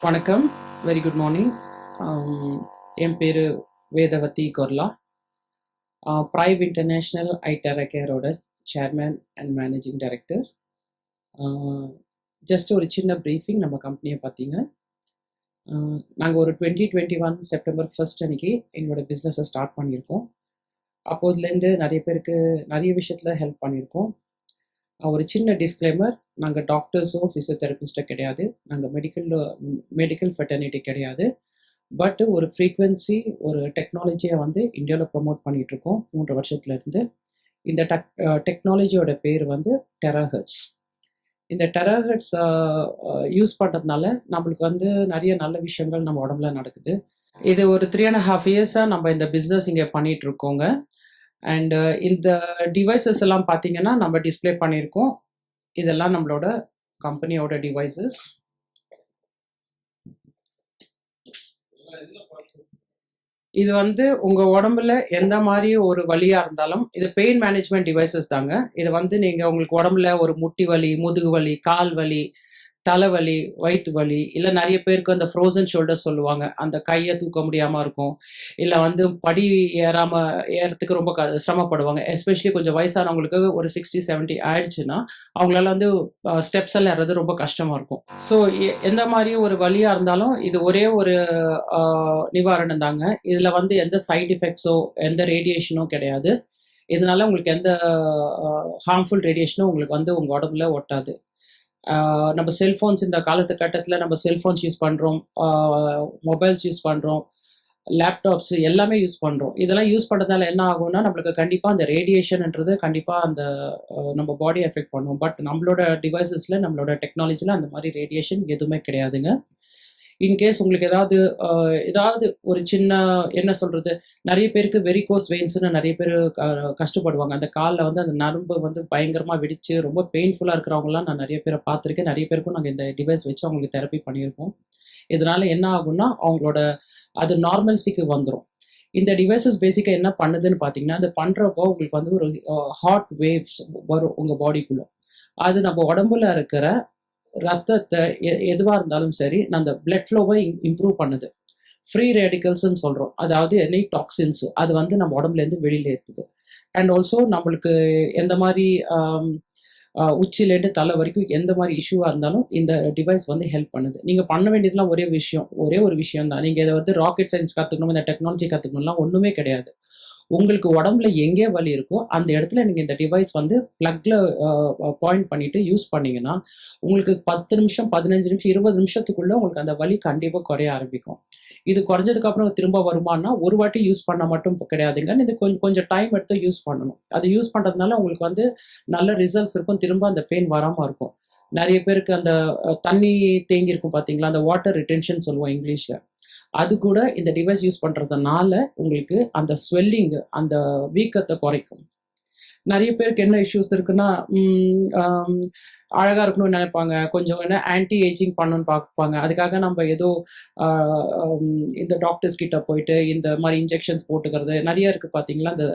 வணக்கம். Very good morning என் பேர் வேதவதி கொர்லா. ப்ரைவ் இன்டர்நேஷ்னல் ஐடெரா கேரோட chairman and managing director just ஒரு சின்ன ப்ரீஃபிங் நம்ம கம்பெனியை பார்த்தீங்க uh, நாங்கள் ஒரு twenty twenty one September first அன்னைக்கு எங்களோட பிஸ்னஸை ஸ்டார்ட் பண்ணியிருக்கோம். அப்போதுலேருந்து நிறைய பேருக்கு நிறைய விஷயத்தில் ஹெல்ப் பண்ணியிருக்கோம். ஒரு சின்ன டிஸ்க்ளைமர் நாங்கள் டாக்டர்ஸோ ஃபிசியோதெரபிஸ்டோ கிடையாது. நாங்கள் மெடிக்கலில் மெடிக்கல் ஃபெட்டர்னிட்டி கிடையாது. பட் ஒரு ஃப்ரீக்வன்சி ஒரு டெக்னாலஜியை வந்து இந்தியாவில் ப்ரொமோட் பண்ணிகிட்ருக்கோம் மூன்று வருஷத்துல இருந்து. இந்த டெக் டெக்னாலஜியோட பேர் வந்து டெராஹெட்ஸ் இந்த டெராஹெட்ஸ் யூஸ் பண்ணுறதுனால நம்மளுக்கு வந்து நிறைய நல்ல விஷயங்கள் நம்ம உடம்புல நடக்குது. இது ஒரு த்ரீ அண்ட் ஹாஃப் இயர்ஸாக நம்ம இந்த பிஸ்னஸ் இங்கே பண்ணிட்டு இருக்கோங்க. அண்ட் uh, இந்த டிவைசஸ் எல்லாம் பார்த்தீங்கன்னா நம்ம டிஸ்ப்ளே பண்ணியிருக்கோம். இதெல்லாம் நம்மளோட கம்பெனியோட டிவைசஸ் இது வந்து உங்க உடம்புல எந்த மாதிரி ஒரு வலியா இருந்தாலும் இது பெயின் மேனேஜ்மெண்ட் டிவைசஸ் தாங்க. இது வந்து நீங்க உங்களுக்கு உடம்புல ஒரு முட்டி வலி முதுகு வலி கால் வலி தலைவலி வயிற்று வலி இல்லை நிறைய பேருக்கு அந்த ஃப்ரோசன் ஷோல்டர் சொல்லுவாங்க. அந்த கையை தூக்க முடியாமல் இருக்கும். இல்லை வந்து படி ஏறாமல் ஏறத்துக்கு ரொம்ப க- சிரமப்படுவாங்க. எஸ்பெஷலி கொஞ்சம் வயசானவங்களுக்கு ஒரு சிக்ஸ்டி 70 ஆயிடுச்சுன்னா அவங்களால வந்து ஸ்டெப்ஸ் எல்லாம் ஏறது ரொம்ப கஷ்டமாக இருக்கும். ஸோ எந்த மாதிரி ஒரு வழியாக இருந்தாலும் இது ஒரே ஒரு நிவாரணம் தாங்க. இதில் வந்து எந்த சைட் எஃபெக்ட்ஸோ எந்த ரேடியேஷனோ கிடையாது. இதனால உங்களுக்கு எந்த ஹார்ம்ஃபுல் ரேடியேஷனும் உங்களுக்கு வந்து உங்க உடம்புல ஒட்டாது. நம்ம செல்ஃபோன்ஸ் இந்த காலத்து கட்டத்தில் நம்ம செல்ஃபோன்ஸ் யூஸ் பண்ணுறோம் மொபைல்ஸ் யூஸ் பண்ணுறோம் லேப்டாப்ஸ் எல்லாமே யூஸ் பண்ணுறோம் இதெல்லாம் யூஸ் பண்ணுறதால என்ன ஆகும்னா நம்மளுக்கு கண்டிப்பாக அந்த ரேடியேஷன்ன்றது கண்டிப்பாக அந்த நம்ம பாடி எஃபெக்ட் பண்ணும். பட் நம்மளோட டிவைசஸில் நம்மளோட டெக்னாலஜியில் அந்த மாதிரி ரேடியேஷன் எதுவுமே கிடையாதுங்க. இன்கேஸ் உங்களுக்கு ஏதாவது ஏதாவது ஒரு சின்ன என்ன சொல்கிறது நிறைய பேருக்கு வெரிகோஸ் வெயின்ஸ்னு நிறைய பேர் கஷ்டப்படுவாங்க. அந்த காலில் வந்து அந்த நரம்பு வந்து பயங்கரமாக வெடிச்சு ரொம்ப பெயின்ஃபுல்லாக இருக்கிறவங்களாம் நான் நிறைய பேரை பார்த்துருக்கேன். நிறைய பேருக்கும் நாங்கள் இந்த டிவைஸ் வச்சு அவங்களுக்கு தெரப்பி பண்ணியிருக்கோம். இதனால என்ன ஆகும்னா அவங்களோட அது நார்மல்சிக்கு வந்துடும் இந்த டிவைசஸ் பேசிக்காக என்ன பண்ணுதுன்னு பார்த்தீங்கன்னா அது பண்ணுறப்போ உங்களுக்கு வந்து ஒரு ஹாட் வேவ்ஸ் வரும் உங்கள் பாடிக்குள்ளே அது நம்ம உடம்புல இருக்கிற ரத்தத்தை எ- இருந்தாலும் சரி அந்த பிளட் ஃப்ளோவை இம்ப்ரூவ் பண்ணுது. ஃப்ரீ ரேடிக்கல்ஸ்ன்னு சொல்கிறோம் அதாவது எனி டாக்ஸின்ஸ் அது வந்து நம்ம உடம்புலேருந்து வெளியில் ஏற்றுது அண்ட் ஆல்சோ நம்மளுக்கு எந்த மாதிரி உச்சிலேருந்து தலை வரைக்கும் எந்த மாதிரி இஷ்யூவாக இருந்தாலும் இந்த டிவைஸ் வந்து ஹெல்ப் பண்ணுது. நீங்கள் பண்ண வேண்டியதுலாம் ஒரே விஷயம். ஒரே ஒரு விஷயம் தான் நீங்கள் இதை வந்து ராக்கெட் சயின்ஸ் கற்றுக்கணும் இந்த டெக்னாலஜி கற்றுக்கணும்லாம் ஒன்றுமே கிடையாது. உங்களுக்கு உடம்புல எங்கே வலி இருக்கோ அந்த இடத்துல நீங்கள் இந்த டிவைஸ் வந்து ப்ளக்கில் பாயிண்ட் பண்ணிவிட்டு யூஸ் பண்ணீங்கன்னா உங்களுக்கு பத்து நிமிஷம் பதினஞ்சு நிமிஷம் இருபது நிமிஷத்துக்குள்ளே உங்களுக்கு அந்த வலி கண்டிப்பாக குறைய ஆரம்பிக்கும். இது குறைஞ்சதுக்கு அப்புறம் திரும்ப வருமானா ஒரு வாட்டி யூஸ் பண்ண மட்டும் கிடையாதுங்க இது கொஞ்சம் கொஞ்சம் டைம் எடுத்து யூஸ் பண்ணணும். அது யூஸ் பண்ணுறதுனால உங்களுக்கு வந்து நல்ல ரிசல்ட்ஸ் இருக்கும் திரும்ப அந்த பெயின் வராமல் இருக்கும். நிறைய பேருக்கு அந்த தண்ணி தேங்கி இருக்கும் பார்த்தீங்களா அந்த வாட்டர் ரிட்டென்ஷன் சொல்லுவோம் இங்கிலீஷில். அது கூட இந்த டிவைஸ் யூஸ் பண்ணுறதுனால உங்களுக்கு அந்த ஸ்வெல்லிங் அந்த வீக்கத்தை குறைக்கும். நிறைய பேருக்கு என்ன இஷ்யூஸ் இருக்குன்னா அழகாக இருக்கணும்னு நினைப்பாங்க. கொஞ்சம் என்ன ஆன்டி ஏஜிங் பண்ணணும்னு பார்ப்பாங்க. அதுக்காக நம்ம ஏதோ இந்த டாக்டர்ஸ் கிட்ட போயிட்டு இந்த மாதிரி இன்ஜெக்ஷன்ஸ் போட்டுக்கிறது. நிறைய இருக்குது பார்த்தீங்களா? இந்த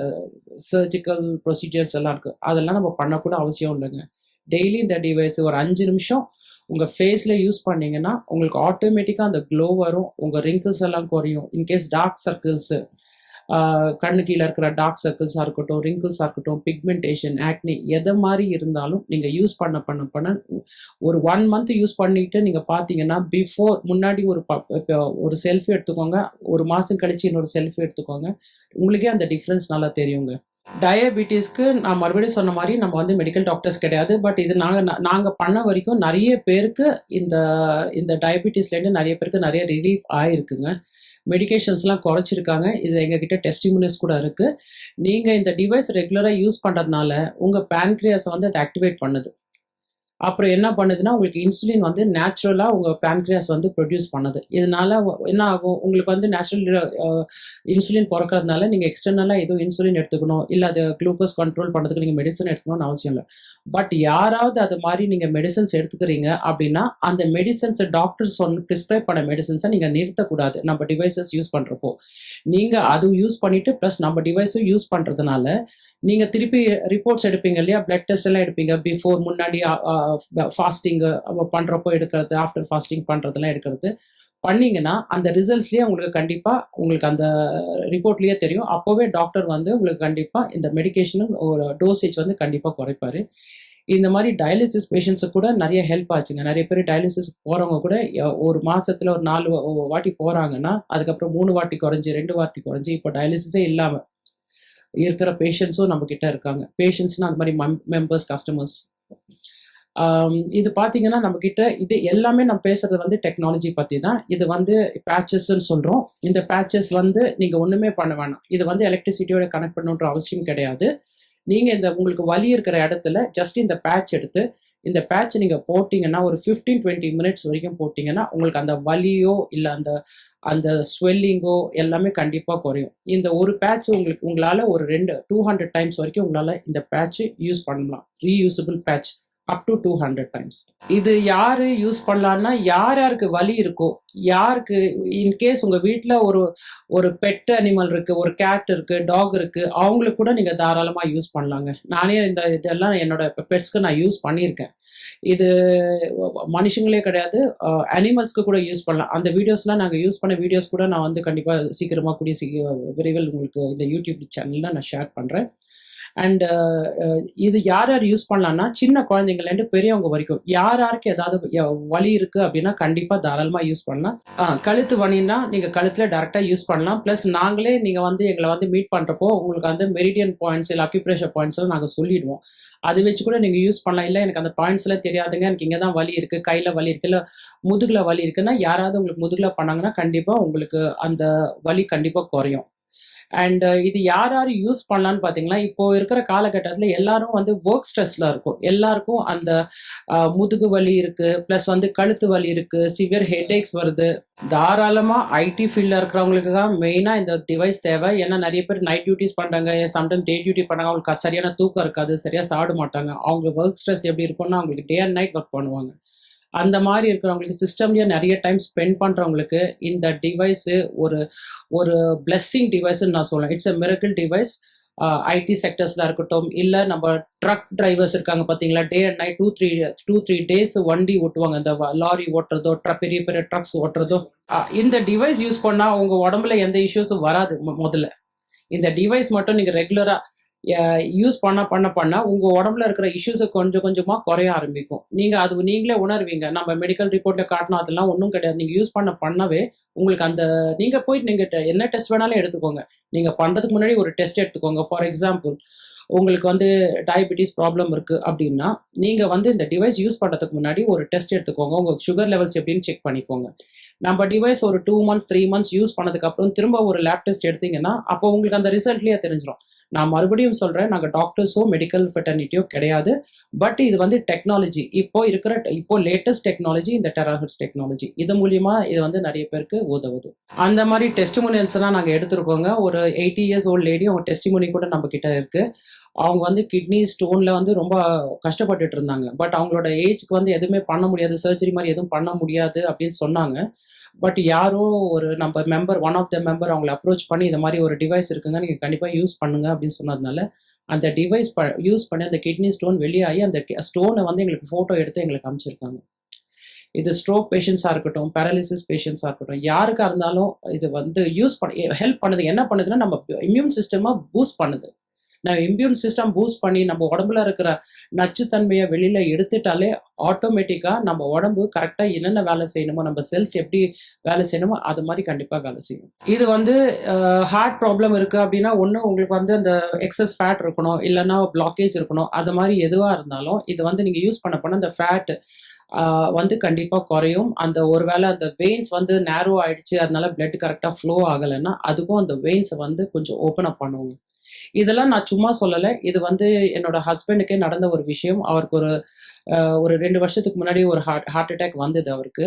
சர்ஜிக்கல் ப்ரொசீஜர்ஸ் எல்லாம் இருக்குது அதெல்லாம் நம்ம பண்ணக்கூட அவசியம் இல்லைங்க. டெய்லி இந்த டிவைஸ் ஒரு அஞ்சு நிமிஷம் உங்கள் ஃபேஸில் யூஸ் பண்ணீங்கன்னா உங்களுக்கு ஆட்டோமேட்டிக்காக அந்த க்ளோ வரும் உங்கள் ரிங்கிள்ஸ் எல்லாம் குறையும். இன்கேஸ் டார்க் சர்க்கிள்ஸு கண்ணு கீழே இருக்கிற டார்க் சர்க்கிள்ஸாக இருக்கட்டும் ரிங்கிள்ஸாக இருக்கட்டும் பிக்மெண்டேஷன் ஆக்னி எதை மாதிரி இருந்தாலும் நீங்கள் யூஸ் பண்ண பண்ண பண்ண ஒரு ஒன் மந்த் யூஸ் பண்ணிட்டு நீங்கள் பார்த்தீங்கன்னா பிஃபோர் முன்னாடி ஒரு இப்போ ஒரு செல்ஃபி எடுத்துக்கோங்க ஒரு மாதம் கழிச்சு இன்னொரு செல்ஃபி எடுத்துக்கோங்க உங்களுக்கே அந்த டிஃப்ரென்ஸ் நல்லா தெரியுங்க. டயபிட்டிஸ்க்கு நான் மறுபடியும் சொன்ன மாதிரி நம்ம வந்து மெடிக்கல் டாக்டர்ஸ் கிடையாது. பட் இது நாங்கள் நாங்கள் பண்ண வரைக்கும் நிறைய பேருக்கு இந்த இந்த டயபிட்டிஸ்லேருந்து நிறைய பேருக்கு நிறைய ரிலீஃப் ஆயிருக்குங்க. மெடிகேஷன்ஸ்லாம் குறைச்சிருக்காங்க. இது எங்ககிட்ட டெஸ்டிமுனிஸ் கூட இருக்கு. நீங்கள் இந்த டிவைஸ் ரெகுலராக யூஸ் பண்ணுறதுனால உங்கள் பேன்க்ரியாஸை வந்து அது ஆக்டிவேட் பண்ணுது. அப்புறம் என்ன பண்ணுதுன்னா உங்களுக்கு இன்சுலின் வந்து நேச்சுரலா உங்க பேன்க்ரியாஸ் வந்து ப்ரொடியூஸ் பண்ணுது. இதனால என்ன ஆகும்? உங்களுக்கு வந்து நேச்சுரல் இன்சுலின் பிறக்கிறதுனால நீங்க எக்ஸ்டர்னலா எதுவும் இன்சுலின் எடுத்துக்கணும். இல்ல அது குளுக்கோஸ் கண்ட்ரோல் பண்ணுறதுக்கு நீங்க மெடிசன் எடுத்துக்கணும்னு அவசியம் இல்லை. பட் யாராவது அது மாதிரி நீங்கள் மெடிசன்ஸ் எடுத்துக்கிறீங்க அப்படின்னா அந்த மெடிசன்ஸை டாக்டர் சொன்ன ப்ரிஸ்கிரைப் பண்ண மெடிசன்ஸை நீங்கள் நிறுத்தக்கூடாது. நம்ம டிவைசஸ் யூஸ் பண்ணுறப்போ நீங்கள் அது யூஸ் பண்ணிவிட்டு ப்ளஸ் நம்ம டிவைஸும் யூஸ் பண்ணுறதுனால நீங்கள் திருப்பி ரிப்போர்ட்ஸ் எடுப்பீங்க இல்லையா? பிளட் டெஸ்ட் எல்லாம் எடுப்பீங்க. பிஃபோர் முன்னாடி ஃபாஸ்டிங்கு பண்ணுறப்போ எடுக்கிறது ஆஃப்டர் ஃபாஸ்டிங் பண்றதுலாம் எடுக்கிறது. பண்ணீங்கன்னா அந்த ரிசல்ட்ஸ்லேயே உங்களுக்கு கண்டிப்பாக உங்களுக்கு அந்த ரிப்போர்ட்லேயே தெரியும். அப்போவே டாக்டர் வந்து உங்களுக்கு கண்டிப்பாக இந்த மெடிகேஷனும் ஒரு டோசேஜ் வந்து கண்டிப்பாக குறைப்பார். இந்த மாதிரி டயாலிசிஸ் பேஷண்ட்ஸுக்கு கூட நிறைய ஹெல்ப் ஆச்சுங்க. நிறைய பேர் டயாலிசிஸ் போகிறவங்க கூட ஒரு மாதத்தில் ஒரு நாலு வாட்டி போகிறாங்கன்னா அதுக்கப்புறம் மூணு வாட்டி குறைஞ்சி ரெண்டு வாட்டி குறைஞ்சி இப்போ டயாலிசிஸே இல்லாமல் இருக்கிற பேஷண்ட்ஸும் நம்மக்கிட்ட இருக்காங்க. பேஷண்ட்ஸ்னால் அந்த மாதிரி மெம்பர்ஸ் கஸ்டமர்ஸ் இது பார்த்தீங்கன்னா நம்ம கிட்ட இது எல்லாமே நம்ம பேசுறது வந்து டெக்னாலஜி பற்றி தான் இது வந்து பேச்சஸ்ன்னு சொல்கிறோம் இந்த பேச்சஸ் வந்து நீங்கள் ஒன்றுமே பண்ண வேணாம். இது வந்து எலக்ட்ரிசிட்டியோட கனெக்ட் பண்ணுன்ற அவசியம் கிடையாது. நீங்கள் இந்த உங்களுக்கு வலி இருக்கிற இடத்துல ஜஸ்ட் இந்த பேட்ச் எடுத்து இந்த பேட்ச் நீங்கள் போட்டிங்கன்னா ஒரு ஃபிஃப்டீன் டுவெண்ட்டி மினிட்ஸ் வரைக்கும் போட்டிங்கன்னா உங்களுக்கு அந்த வலியோ இல்லை அந்த அந்த ஸ்வெல்லிங்கோ எல்லாமே கண்டிப்பாக குறையும். இந்த ஒரு பேட்ச் உங்களுக்கு உங்களால் ஒரு ரெண்டு டூ ஹண்ட்ரட் டைம்ஸ் வரைக்கும் உங்களால் இந்த பேட்ச் யூஸ் பண்ணலாம். Reusable patch up to two hundred times இது யாரு யூஸ் பண்ணலான்னா யார் யாருக்கு வலி இருக்கோ யாருக்கு இன்கேஸ் உங்க வீட்டில் ஒரு ஒரு பெட் அனிமல் இருக்கு ஒரு கேட் இருக்கு டாக் இருக்கு அவங்களுக்கு கூட நீங்க தாராளமா யூஸ் பண்ணலாங்க. நானே இந்த இதெல்லாம் என்னோட பெட்ஸ்க்கு நான் யூஸ் பண்ணியிருக்கேன். இது மனுஷங்களே கிடையாது அனிமல்ஸ்க்கு கூட யூஸ் பண்ணலாம். அந்த வீடியோஸ்லாம் நாங்கள் யூஸ் பண்ண வீடியோஸ் கூட நான் வந்து கண்டிப்பாக சீக்கிரமாக கூடிய சீக்கிர விரைவில் உங்களுக்கு இந்த யூடியூப் சேனலில் நான் ஷேர் பண்ணுறேன் அண்ட் uh, uh, இது யார் யார் யூஸ் பண்ணலாம்னா சின்ன குழந்தைங்கள்லேருந்து பெரியவங்க வரைக்கும். யார் யாருக்கு ஏதாவது வலி இருக்கு அப்படின்னா கண்டிப்பாக தாராளமாக யூஸ் பண்ணலாம். ஆ, கழுத்து வலின்னா நீங்கள் கழுத்தில் டேரெக்டாக யூஸ் பண்ணலாம். ப்ளஸ் நாங்களே நீங்கள் வந்து எங்களை வந்து மீட் பண்ணுறப்போ உங்களுக்கு வந்து மெரிடியன் பாயிண்ட்ஸ் இல்லை அக்யூப்ரேஷன் பாயிண்ட்ஸ்லாம் நாங்கள் சொல்லிடுவோம். அது வச்சு கூட நீங்கள் யூஸ் பண்ணலாம். இல்லை எனக்கு அந்த பாயிண்ட்ஸ் எல்லாம் தெரியாதுங்க. எனக்கு இங்கே தான் வலி இருக்குது கையில் வலி இருக்குது இல்லை முதுகில் வலி இருக்குன்னா யாராவது உங்களுக்கு முதுகில் பண்ணாங்கன்னா கண்டிப்பாக உங்களுக்கு அந்த வலி கண்டிப்பாக குறையும். அண்ட் uh, இது யார் யார் யூஸ் பண்ணலான்னு பார்த்தீங்கன்னா இப்போ இருக்கிற காலகட்டத்தில் எல்லாரும் வந்து ஒர்க் ஸ்ட்ரெஸ்ல இருக்கும். எல்லாருக்கும் அந்த முதுகு வலி இருக்கு ப்ளஸ் வந்து கழுத்து வலி இருக்கு சிவியர் ஹெட்ஏக்ஸ் வருது. தாராளமா ஐடி ஃபீல்டில் இருக்கிறவங்களுக்கு தான் மெயினாக இந்த டிவைஸ் தேவை. ஏன்னா நிறைய பேர் நைட் டியூட்டிஸ் பண்றாங்க சம்டைம் டே டியூட்டி பண்ணுறாங்க அவங்களுக்கு சரியான தூக்கம் இருக்காது சரியா சாப்பிட மாட்டாங்க. அவங்க ஒர்க் ஸ்ட்ரெஸ் எப்படி இருக்கும்னா அவங்களுக்கு டே அண்ட் நைட் ஒர்க் பண்ணுவாங்க. அந்த மாதிரி இருக்கிறவங்களுக்கு சிஸ்டம்லயே நிறைய டைம் ஸ்பெண்ட் பண்ணுறவங்களுக்கு இந்த டிவைஸு ஒரு ஒரு பிளெஸ்ஸிங் டிவைஸ்ன்னு நான் சொல்லுவேன் it's a miracle device IT செக்டர்ஸ்ல இருக்கட்டும் இல்லை நம்ம ட்ரக் டிரைவர்ஸ் இருக்காங்க பார்த்தீங்களா day and night two three two three days வண்டி ஓட்டுவாங்க. இந்த லாரி ஓட்டுறதோ ட்ர பெரிய பெரிய ட்ரக்ஸ் ஓட்டுறதோ. இந்த டிவைஸ் யூஸ் பண்ணா உங்கள் உடம்புல எந்த இஷ்யூஸும் வராது முதல்ல. இந்த டிவைஸ் மட்டும் நீங்க ரெகுலரா யூஸ் பண்ண பண்ண பண்ண உங்க உடம்புல இருக்கிற இஷ்யூஸை கொஞ்சம் கொஞ்சமா குறைய ஆரம்பிக்கும். நீங்க அது நீங்களே உணர்வீங்க. நம்ம மெடிக்கல் ரிப்போர்ட்ல காட்டினா அதெல்லாம் ஒன்றும் கிடையாது. நீங்க யூஸ் பண்ண பண்ணவே உங்களுக்கு அந்த நீங்க போயிட்டு நீங்க என்ன டெஸ்ட் வேணாலும் எடுத்துக்கோங்க. நீங்க பண்றதுக்கு முன்னாடி ஒரு டெஸ்ட் எடுத்துக்கோங்க. ஃபார் எக்ஸாம்பிள் உங்களுக்கு வந்து டயபிட்டிஸ் ப்ராப்ளம் இருக்கு அப்படின்னா நீங்க வந்து இந்த டிவைஸ் யூஸ் பண்றதுக்கு முன்னாடி ஒரு டெஸ்ட் எடுத்துக்கோங்க. உங்க சுகர் லெவல்ஸ் எப்படின்னு செக் பண்ணிக்கோங்க. நம்ம டிவைஸ் ஒரு two months three months use பண்ணதுக்கு அப்புறம் திரும்ப ஒரு லேப் டெஸ்ட் எடுத்தீங்கன்னா அப்போ உங்களுக்கு அந்த ரிசல்ட்லயே தெரிஞ்சிடும் நான் மறுபடியும் சொல்றேன் நாங்க டாக்டர்ஸோ மெடிக்கல் ஃபெட்டர்னிட்டியோ கிடையாது. பட் இது வந்து டெக்னாலஜி இப்போ இருக்கிற இப்போ லேட்டஸ்ட் டெக்னாலஜி இந்த டெராஹர்ஸ் டெக்னாலஜி இது மூலியமா இது வந்து நிறைய பேருக்கு உதவுது. அந்த மாதிரி டெஸ்டிமோனியல்ஸ் எல்லாம் நாங்க எடுத்திருக்கோங்க. ஒரு எயிட்டி இயர்ஸ் ஓல்ட் லேடி அவங்க டெஸ்டிமோனி கூட நம்ம கிட்ட இருக்கு. அவங்க வந்து கிட்னி ஸ்டோன்ல வந்து ரொம்ப கஷ்டப்பட்டுட்டு இருந்தாங்க. பட் அவங்களோட ஏஜ்க்கு வந்து எதுவுமே பண்ண முடியாது. சர்ஜரி மாதிரி எதுவும் பண்ண முடியாது அப்படின்னு சொன்னாங்க. பட் யாரோ ஒரு நம்ம member one of the member அவங்களை அப்ரோச் பண்ணி இந்த மாதிரி ஒரு டிவைஸ் இருக்குங்க நீங்கள் கண்டிப்பாக யூஸ் பண்ணுங்க அப்படின்னு சொன்னதுனால அந்த டிவைஸ் ப யூஸ் பண்ணி அந்த கிட்னி ஸ்டோன் வெளியாகி அந்த ஸ்டோனை வந்து எங்களுக்கு ஃபோட்டோ எடுத்து எங்களுக்கு அமைச்சிருக்காங்க. இது ஸ்ட்ரோக் பேஷண்ட்ஸாக இருக்கட்டும் பேரலிசிஸ் பேஷண்ட்ஸாக இருக்கட்டும் யாருக்காக இருந்தாலும் இது வந்து யூஸ் பண்ண ஹெல்ப் பண்ணுது என்ன பண்ணுதுன்னா நம்ம இம்யூன் சிஸ்டமாக பூஸ்ட் பண்ணுது. நம்ம இம்யூன் சிஸ்டம் பூஸ்ட் பண்ணி நம்ம உடம்புல இருக்கிற நச்சுத்தன்மையை வெளியில எடுத்துட்டாலே ஆட்டோமேட்டிக்காக நம்ம உடம்பு கரெக்டாக என்னென்ன வேலை செய்யணுமோ நம்ம செல்ஸ் எப்படி வேலை செய்யணுமோ அது மாதிரி கண்டிப்பாக வேலை செய்யும். இது வந்து ஹார்ட் ப்ராப்ளம் இருக்கு அப்படின்னா ஒன்று உங்களுக்கு வந்து அந்த எக்ஸஸ் ஃபேட் இருக்கணும் இல்லைன்னா பிளாக்கேஜ் இருக்கணும் அது மாதிரி எதுவாக இருந்தாலும் இது வந்து நீங்கள் யூஸ் பண்ண போனால் அந்த ஃபேட் வந்து கண்டிப்பாக குறையும். அந்த ஒருவேளை அந்த வெயின்ஸ் வந்து நேரோ ஆயிடுச்சு அதனால பிளட் கரெக்டாக ஃப்ளோ ஆகலைன்னா அதுக்கும் அந்த வெயின்ஸை வந்து கொஞ்சம் ஓப்பன் அப் பண்ணுவோங்க. இதெல்லாம் நான் சும்மா சொல்லலை. இது வந்து என்னோட ஹஸ்பண்டுக்கே நடந்த ஒரு விஷயம். அவருக்கு ஒரு ஒரு ரெண்டு வருஷத்துக்கு முன்னாடி ஒரு ஹார்ட் ஹார்ட் அட்டாக் வந்தது அவருக்கு.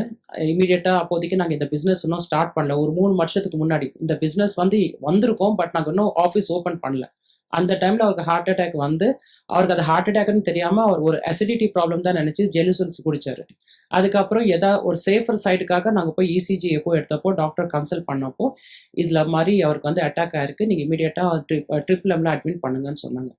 இமீடியட்டாக அப்போதைக்கு நாங்கள் இந்த பிஸ்னஸ் இன்னும் ஸ்டார்ட் பண்ணல. ஒரு மூணு வருஷத்துக்கு முன்னாடி இந்த பிஸ்னஸ் வந்து வந்திருக்கோம் பட் நாங்கள் இன்னும் ஆஃபீஸ் ஓப்பன் பண்ணல. அந்த டைமில் அவருக்கு ஹார்ட் அட்டாக் வந்து அவருக்கு அது ஹார்ட் அட்டாக்னு தெரியாமல் அவர் ஒரு அசிடிட்டி ப்ராப்ளம் தான் நினச்சி ஜெலுசல்ஸ் குடிச்சாரு. அதுக்கப்புறம் எதா ஒரு சேஃபர் சைடுக்காக நாங்கள் போய் இசிஜி எப்போ எடுத்தப்போ டாக்டர் கன்சல்ட் பண்ணப்போ இதில் மாதிரி அவருக்கு வந்து அட்டாக் ஆயிருக்கு. நீங்கள் இமீடியட்டாக ட்ரிப் ட்ரிபிள் எம்ல அட்மிட் பண்ணுங்கன்னு சொன்னாங்க.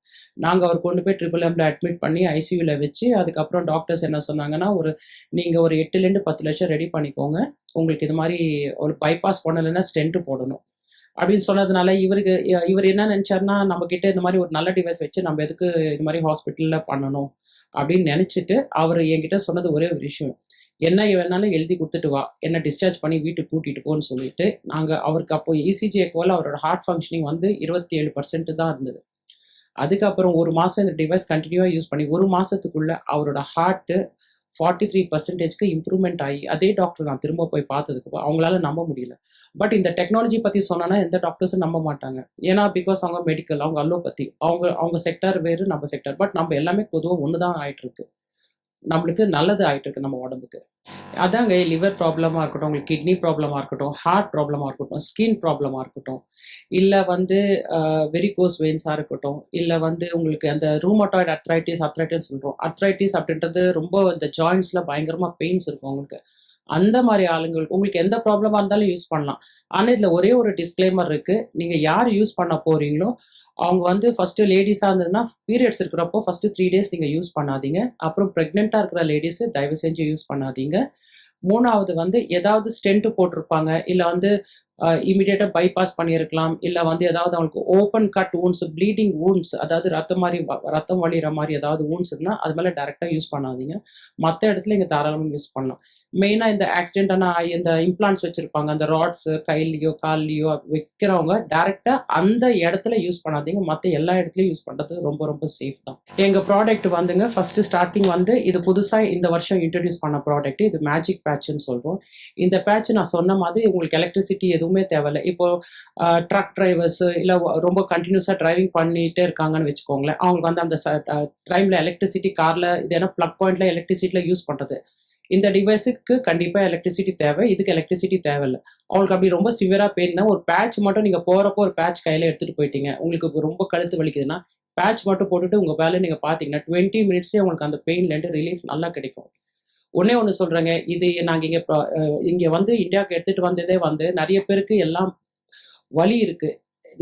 நாங்கள் அவர் கொண்டு போய் ட்ரிபிள் எம்ல அட்மிட் பண்ணி ஐசியூவில் வச்சு அதுக்கப்புறம் டாக்டர்ஸ் என்ன சொன்னாங்கன்னா ஒரு நீங்கள் ஒரு எட்டுலேருந்து பத்து லட்சம் ரெடி பண்ணிக்கோங்க. உங்களுக்கு இது மாதிரி ஒரு பைபாஸ் பண்ணலைன்னா ஸ்டென்ட் போடணும். அப்படின்னு சொன்னதுனால இவருக்கு இவர் என்ன நினைச்சாருன்னா நம்ம கிட்ட இந்த மாதிரி ஒரு நல்ல டிவைஸ் வச்சு நம்ம எதுக்கு இது மாதிரி ஹாஸ்பிட்டல்ல பண்ணணும் அப்படின்னு நினைச்சிட்டு அவர் என்கிட்ட சொன்னது ஒரே ஒரு விஷயம். என்ன வேணாலும் எழுதி கொடுத்துட்டு வா. என்ன டிஸ்சார்ஜ் பண்ணி வீட்டுக்கு கூட்டிட்டு போன்னு சொல்லிட்டு நாங்கள் அவருக்கு அப்போ E இசிஜி எக்கோல அவரோட ஹார்ட் ஃபங்க்ஷனிங் வந்து இருபத்தி ஏழு பர்சன்ட் தான் இருந்தது. அதுக்கப்புறம் ஒரு மாதம் இந்த டிவைஸ் கண்டினியூவாக யூஸ் பண்ணி ஒரு மாதத்துக்குள்ள அவரோட ஹார்ட்டு ஃபார்ட்டி த்ரீ பர்சன்டேஜ்க்கு இம்ப்ரூவ்மெண்ட் ஆகி அதே டாக்டர் நான் திரும்ப போய் பார்த்ததுக்கு அவங்களால நம்ப முடியல. பட் இந்த டெக்னாலஜி பற்றி சொன்னோன்னா எந்த டாக்டர்ஸும் நம்ப மாட்டாங்க. ஏன்னா பிகாஸ் அவங்க மெடிக்கல் அவங்க அலோபதி அவங்க அவங்க செக்டர் வேறு நம்ம செக்டர் பட் நம்ம எல்லாமே பொதுவாக ஒன்று தான் ஆயிட்டு இருக்கு நம்மளுக்கு நல்லது ஆயிட்டு இருக்கு நம்ம உடம்புக்கு. அதாங்க லிவர் ப்ராப்ளமாக இருக்கட்டும் உங்களுக்கு கிட்னி ப்ராப்ளமாக இருக்கட்டும் ஹார்ட் ப்ராப்ளமாக இருக்கட்டும் ஸ்கின் ப்ராப்ளமாக இருக்கட்டும் இல்லை வந்து வெரிகோஸ் வெயின்ஸாக இருக்கட்டும் இல்லை வந்து உங்களுக்கு அந்த ரூமட்டாய்டு அர்த்ரைட்டிஸ் அர்த்ரைட்டிஸ் சொல்கிறோம் அர்த்ரைட்டிஸ் அப்படின்றது ரொம்ப இந்த ஜாயின்ஸில் பயங்கரமாக பெயின்ஸ் இருக்கும் உங்களுக்கு. அந்த மாதிரி ஆளுங்களுக்கு உங்களுக்கு எந்த ப்ராப்ளமாக இருந்தாலும் யூஸ் பண்ணலாம். ஆனால் இதில் ஒரே ஒரு டிஸ்க்ளைமர் இருக்குது நீங்கள் யார் யூஸ் பண்ண போகிறீங்களோ அவங்க வந்து ஃபர்ஸ்ட் லேடிஸாக இருந்ததுன்னா பீரியட்ஸ் இருக்கிறப்போ ஃபர்ஸ்ட் த்ரீ டேஸ் நீங்கள் யூஸ் பண்ணாதீங்க. அப்புறம் ப்ரெக்னெண்ட்டாக இருக்கிற லேடிஸு தயவு செஞ்சு யூஸ் பண்ணாதீங்க. மூணாவது வந்து ஏதாவது ஸ்டென்ட் போட்டிருப்பாங்க. இல்லை வந்து இமீடியட்டாக பைபாஸ் பண்ணியிருக்கலாம். இல்லை வந்து ஏதாவது அவங்களுக்கு open cut wounds bleeding wounds அதாவது ரத்தம் மாதிரி ரத்தம் வழிகிற மாதிரி ஏதாவது ஊன்ஸ் இருந்தால் அது மேலே டேரெக்டாக யூஸ் பண்ணாதீங்க. மற்ற இடத்துல இங்கே தாராளமாக யூஸ் பண்ணலாம். மெயினாக இந்த ஆக்சிடென்டான இந்த இம்ப்ளான்ஸ் வச்சுருப்பாங்க அந்த ராட்ஸு கையிலையோ கால்லையோ வைக்கிறவங்க டேரெக்டாக அந்த இடத்துல யூஸ் பண்ணாதீங்க. மற்ற எல்லா இடத்துலையும் யூஸ் பண்ணுறது ரொம்ப ரொம்ப சேஃப் தான். எங்கள் ப்ராடக்ட் வந்துங்க ஃபஸ்ட்டு ஸ்டார்டிங் வந்து இது புதுசாக இந்த வருஷம் இன்ட்ரடியூஸ் பண்ண ப்ராடக்ட் இது மேஜிக் பேட்ச்னு சொல்கிறோம் இந்த பேட்ச் நான் சொன்ன மாதிரி உங்களுக்கு எலக்ட்ரிசிட்டி எதுவும் தேவையில்லை. இப்போ ட்ரக் டிரைவர்ஸ் இல்லை ரொம்ப கண்டினியூஸாக டிரைவிங் பண்ணிகிட்டே இருக்காங்கன்னு வச்சுக்கோங்களேன். அவங்களுக்கு வந்து அந்த டைமில் எலக்ட்ரிசிட்டி காரில் இது ஏன்னா ப்ளக் பாயிண்ட்ல எலக்ட்ரிசிட்டியில் யூஸ் பண்ணுறது இந்த டிவைஸுக்கு கண்டிப்பாக எலக்ட்ரிசிட்டி தேவை. இதுக்கு எலக்ட்ரிசிட்டி தேவையில்லை. அவங்களுக்கு அப்படி ரொம்ப சிவியராக பெயின் ஒரு பேட்ச் மட்டும் நீங்கள் போகிறப்போ ஒரு பேட்ச் கையில் எடுத்துகிட்டு போயிட்டீங்க. உங்களுக்கு ரொம்ப கழுத்து வலிக்குதுன்னா பேட்ச் மட்டும் போட்டுட்டு உங்கள் வேலையை நீங்கள் பார்த்தீங்கன்னா டுவெண்ட்டி மினிட்ஸே உங்களுக்கு அந்த பெயின்லேருந்து ரிலீஃப் நல்லா கிடைக்கும். ஒன்னே ஒன்று சொல்கிறேங்க இது நாங்கள் இங்கே இங்கே வந்து இந்தியாவுக்கு எடுத்துகிட்டு வந்ததே வந்து நிறைய பேருக்கு எல்லாம் வழி இருக்கு.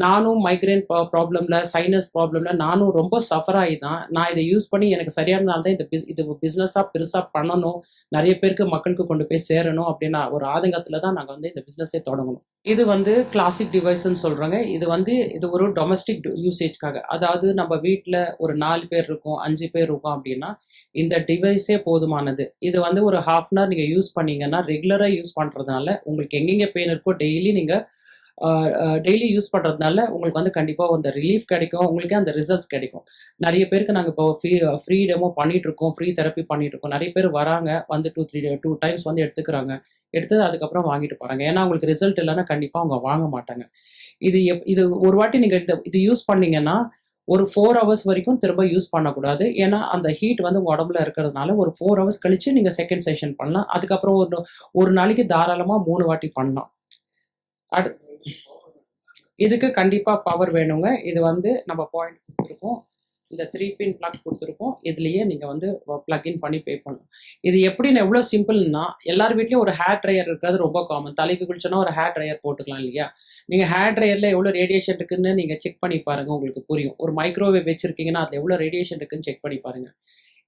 நானும் மைக்ரேன் ப்ராப்ளம்ல சைனஸ் ப்ராப்ளம்ல நானும் ரொம்ப சஃபர் ஆகி தான் நான் இதை யூஸ் பண்ணி எனக்கு சரியானதால தான் இந்த பிஸ் இது பிஸ்னஸாக பெருசாக பண்ணணும். நிறைய பேருக்கு மக்களுக்கு கொண்டு போய் சேரணும் அப்படின்னா ஒரு ஆதங்கத்தில் தான் நாங்கள் வந்து இந்த பிஸ்னஸே தொடங்கணும். இது வந்து கிளாசிக் டிவைஸ்ன்னு சொல்கிறாங்க இது வந்து இது ஒரு டொமஸ்டிக் யூசேஜ்க்காக அதாவது நம்ம வீட்டில் ஒரு நாலு பேர் இருக்கோம் அஞ்சு பேர் இருக்கோம் அப்படின்னா இந்த டிவைஸே போதுமானது. இது வந்து ஒரு ஹாஃப் அன் ஹவர் நீங்கள் யூஸ் பண்ணீங்கன்னா ரெகுலராக யூஸ் பண்ணுறதுனால உங்களுக்கு எங்கெங்கே பெயின் இருக்கோ டெய்லி நீங்கள் டெய்லி யூஸ் பண்ணுறதுனால உங்களுக்கு வந்து கண்டிப்பாக அந்த ரிலீஃப் கிடைக்கும். உங்களுக்கே அந்த ரிசல்ட்ஸ் கிடைக்கும். நிறைய பேருக்கு நாங்கள் இப்போ ஃப்ரீ ஃப்ரீ டெமோ இருக்கோம். ஃப்ரீ தெரப்பி பண்ணிகிட்ருக்கோம் நிறைய பேர் வராங்க. வந்து டூ த்ரீ டூ டைம்ஸ் வந்து எடுத்துக்கிறாங்க. எடுத்து அதுக்கப்புறம் வாங்கிட்டு போகிறாங்க ஏன்னா அவங்களுக்கு ரிசல்ட் இல்லைன்னா கண்டிப்பாக அவங்க வாங்க மாட்டாங்க. இது எப் இது ஒரு வாட்டி நீங்கள் இந்த இது யூஸ் பண்ணீங்கன்னா ஒரு ஃபோர் ஹவர்ஸ் வரைக்கும் திரும்ப யூஸ் பண்ணக்கூடாது. ஏன்னா அந்த ஹீட் வந்து உடம்புல இருக்கிறதுனால ஒரு ஃபோர் ஹவர்ஸ் கழிச்சு நீங்கள் செகண்ட் செஷன் பண்ணலாம். அதுக்கப்புறம் ஒரு ஒரு நாளைக்கு தாராளமாக மூணு வாட்டி பண்ணலாம். அடு இதுக்கு கண்டிப்பாக பவர் வேணுங்க. இது வந்து நம்ம பாயிண்ட் கொடுத்துருக்கோம். இந்த த்ரீ பின் பிளக் கொடுத்துருக்கோம். இதுலயே நீங்கள் வந்து ப்ளக்இன் பண்ணி பே பண்ணலாம். இது எப்படின்னு எவ்வளோ சிம்பிள்னா எல்லார் வீட்லேயும் ஒரு ஹேர் ட்ரையர் இருக்கிறது ரொம்ப காமன் தலைக்கு குளிச்சோன்னா ஒரு ஹேர் ட்ரையர் போட்டுக்கலாம் இல்லையா? நீங்கள் ஹேர் ட்ரையரில் எவ்வளோ ரேடியேஷன் இருக்குன்னு நீங்கள் செக் பண்ணி பாருங்கள் உங்களுக்கு புரியும். ஒரு மைக்ரோவேவ் வச்சுருக்கீங்கன்னா அதில் எவ்வளோ ரேடியேஷன் இருக்குன்னு செக் பண்ணி பாருங்க.